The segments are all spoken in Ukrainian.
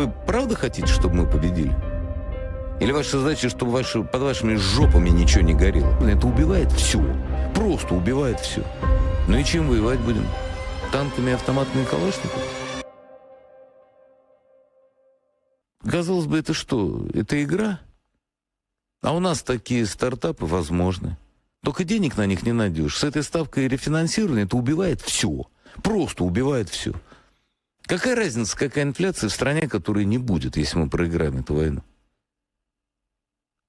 вы правда хотите, чтобы мы победили? Или ваша задача, чтобы ваши, под вашими жопами ничего не горело? Это убивает все. Просто убивает все. Ну и чем воевать будем? Танками, автоматами, калашниками? Казалось бы, это что? Это игра? А у нас такие стартапы возможны. Только денег на них не найдешь. С этой ставкой рефинансирования это убивает все. Просто убивает все. Какая разница, какая инфляция в стране, которой не будет, если мы проиграем эту войну?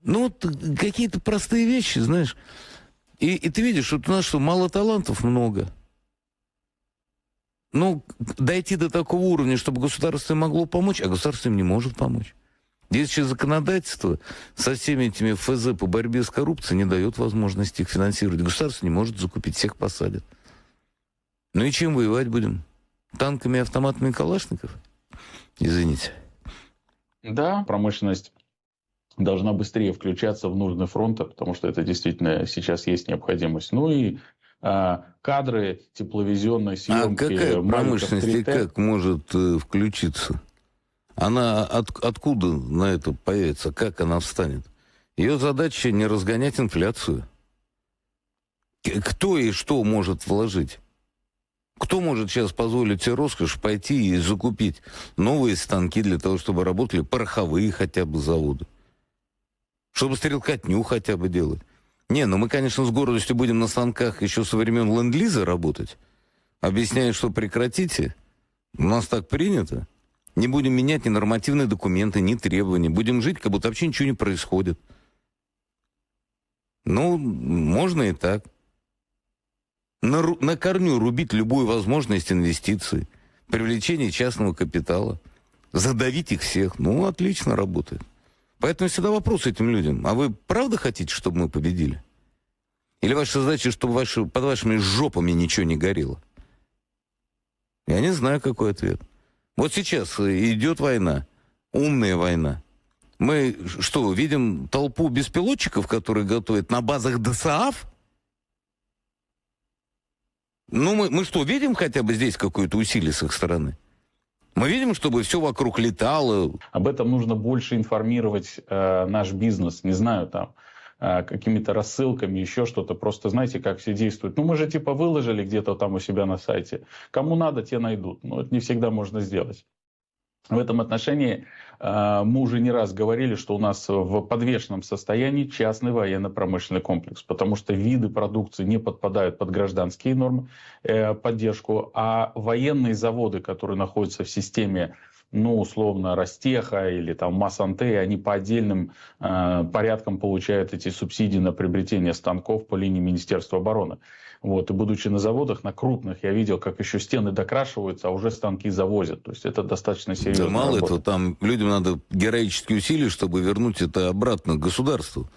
Ну, вот какие-то простые вещи, знаешь. И, и ты видишь, вот у нас что, мало талантов много. Ну, дойти до такого уровня, чтобы государство могло помочь, а государство им не может помочь. Действующее законодательство со всеми этими ФЗ по борьбе с коррупцией не дает возможности их финансировать. Государство не может закупить, всех посадят. Ну и чем воевать будем? Танками, автоматами калашников? Извините. Да, промышленность должна быстрее включаться в нужный фронт, потому что это действительно сейчас есть необходимость. Ну и а, кадры тепловизионной А съемки. какая Маликов промышленность и 3Т. как может э, включиться? Она от- откуда на это появится? Как она встанет? Ее задача не разгонять инфляцию. Кто и что может вложить? Кто может сейчас позволить себе роскошь пойти и закупить новые станки для того, чтобы работали пороховые хотя бы заводы? Чтобы стрелкотню хотя бы делать? Не, ну мы, конечно, с гордостью будем на станках еще со времен ленд-лиза работать. Объясняю, что прекратите. У нас так принято. Не будем менять ни нормативные документы, ни требования. Будем жить, как будто вообще ничего не происходит. Ну, можно и так. На, на корню рубить любую возможность инвестиций, привлечение частного капитала, задавить их всех. Ну, отлично работает. Поэтому всегда вопрос этим людям. А вы правда хотите, чтобы мы победили? Или ваша задача, чтобы ваши, под вашими жопами ничего не горело? Я не знаю, какой ответ. Вот сейчас идет война, умная война. Мы что, видим толпу беспилотчиков, которые готовят на базах ДСААФ? Ну, мы, мы что, видим хотя бы здесь какое-то усилие с их стороны? Мы видим, чтобы все вокруг летало, Об этом нужно больше информировать э, наш бизнес, не знаю, там, э, какими-то рассылками, еще что-то. Просто знаете, как все действуют. Ну, мы же типа выложили где-то там у себя на сайте. Кому надо, те найдут. Но это не всегда можно сделать. В этом отношении э, мы уже не раз говорили, что у нас в подвешенном состоянии частный военно-промышленный комплекс, потому что виды продукции не подпадают под гражданские нормы э, поддержку, а военные заводы, которые находятся в системе ну, условно, Ростеха или там Масанте, они по отдельным э, порядкам получают эти субсидии на приобретение станков по линии Министерства обороны. Вот, и будучи на заводах, на крупных, я видел, как еще стены докрашиваются, а уже станки завозят. То есть это достаточно Да серьезно. мало этого, там людям надо героические усилия, чтобы вернуть это обратно к государству.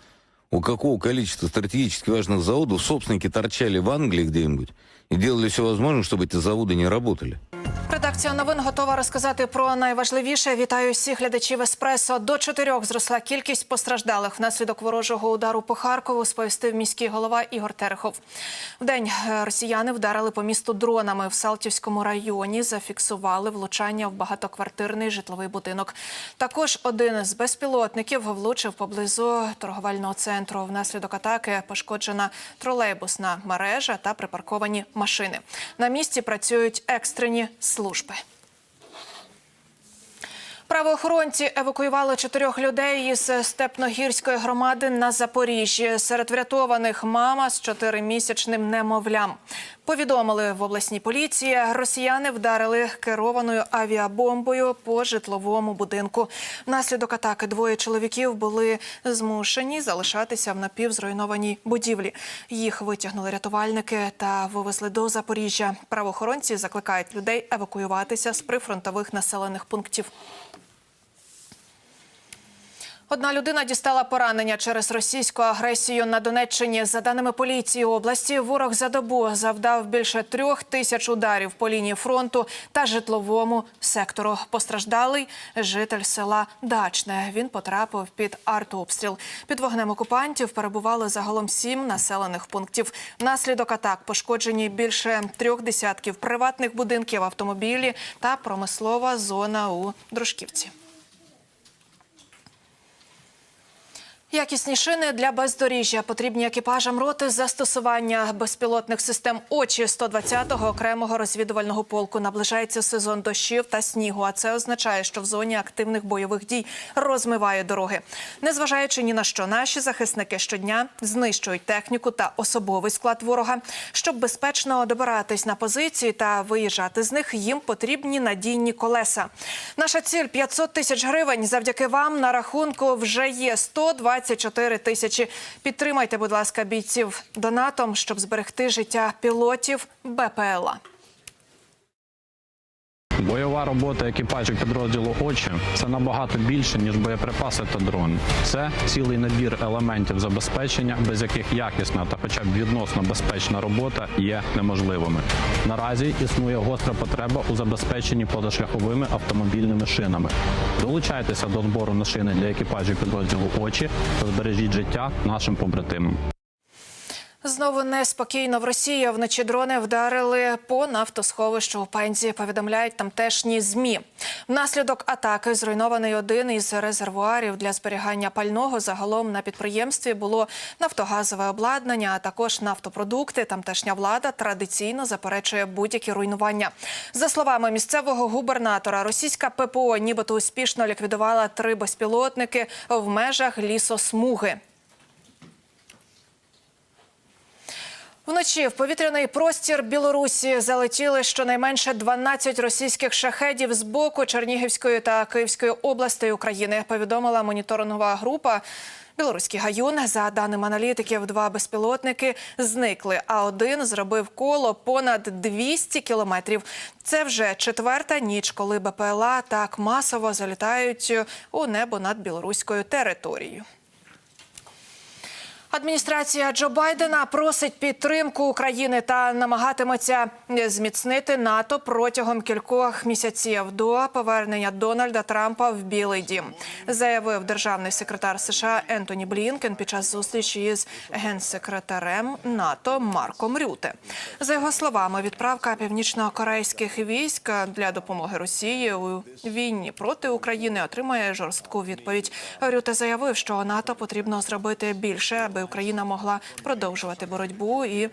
У какого количества стратегически важных заводов собственники торчали в Англии где-нибудь и делали все возможное, чтобы эти заводы не работали. Редакція новин готова розказати про найважливіше. Вітаю всіх глядачів еспресо. До чотирьох зросла кількість постраждалих внаслідок ворожого удару по Харкову. Сповістив міський голова Ігор Терехов. Вдень е, росіяни вдарили по місту дронами в Салтівському районі. Зафіксували влучання в багатоквартирний житловий будинок. Також один з безпілотників влучив поблизу торговельного центру. Внаслідок атаки пошкоджена тролейбусна мережа та припарковані машини. На місці працюють екстрені служби. Правоохоронці евакуювали чотирьох людей із Степногірської громади на Запоріжжі. Серед врятованих мама з чотиримісячним немовлям. Повідомили в обласній поліції, росіяни вдарили керованою авіабомбою по житловому будинку. Внаслідок атаки двоє чоловіків були змушені залишатися в напівзруйнованій будівлі. Їх витягнули рятувальники та вивезли до Запоріжжя. Правоохоронці закликають людей евакуюватися з прифронтових населених пунктів. Одна людина дістала поранення через російську агресію на Донеччині. За даними поліції області, ворог за добу завдав більше трьох тисяч ударів по лінії фронту та житловому сектору. Постраждалий житель села Дачне. Він потрапив під артобстріл. Під вогнем окупантів перебували загалом сім населених пунктів. Внаслідок атак пошкоджені більше трьох десятків приватних будинків, автомобілі та промислова зона у Дружківці. Якісні шини для бездоріжжя потрібні екіпажам роти застосування безпілотних систем очі 120-го окремого розвідувального полку. Наближається сезон дощів та снігу. А це означає, що в зоні активних бойових дій розмиває дороги. Незважаючи ні на що, наші захисники щодня знищують техніку та особовий склад ворога. Щоб безпечно добиратись на позиції та виїжджати з них, їм потрібні надійні колеса. Наша ціль 500 тисяч гривень. Завдяки вам на рахунку вже є 124 тисячі. Підтримайте, будь ласка, бійців донатом, щоб зберегти життя пілотів БПЛА. Бойова робота екіпажів підрозділу очі це набагато більше ніж боєприпаси та дрони. Це цілий набір елементів забезпечення, без яких якісна та, хоча б відносно безпечна робота є неможливими. Наразі існує гостра потреба у забезпеченні позашляховими автомобільними шинами. Долучайтеся до збору на шини для екіпажів підрозділу очі та збережіть життя нашим побратимам. Знову неспокійно в Росії. Вночі дрони вдарили по нафтосховищу у Пензі. Повідомляють тамтешні змі. Внаслідок атаки зруйнований один із резервуарів для зберігання пального. Загалом на підприємстві було нафтогазове обладнання, а також нафтопродукти. Тамтешня влада традиційно заперечує будь-які руйнування. За словами місцевого губернатора, російська ППО нібито успішно ліквідувала три безпілотники в межах лісосмуги. Вночі в повітряний простір Білорусі залетіли щонайменше 12 російських шахедів з боку Чернігівської та Київської областей України. Повідомила моніторингова група. Білоруський гаюн за даними аналітиків, два безпілотники зникли. А один зробив коло понад 200 кілометрів. Це вже четверта ніч, коли БПЛА так масово залітають у небо над білоруською територією. Адміністрація Джо Байдена просить підтримку України та намагатиметься зміцнити НАТО протягом кількох місяців до повернення Дональда Трампа в Білий Дім, заявив державний секретар США Ентоні Блінкен під час зустрічі із генсекретарем НАТО Марком Рюте. За його словами, відправка північно-корейських військ для допомоги Росії у війні проти України отримає жорстку відповідь. Рюте заявив, що НАТО потрібно зробити більше, Україна могла продовжувати боротьбу і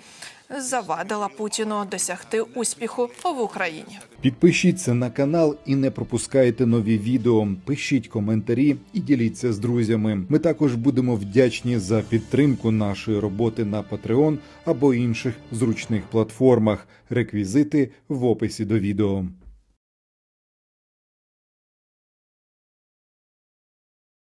завадила Путіну досягти успіху в Україні. Підпишіться на канал і не пропускайте нові відео. Пишіть коментарі і діліться з друзями. Ми також будемо вдячні за підтримку нашої роботи на Patreon або інших зручних платформах. Реквізити в описі до відео.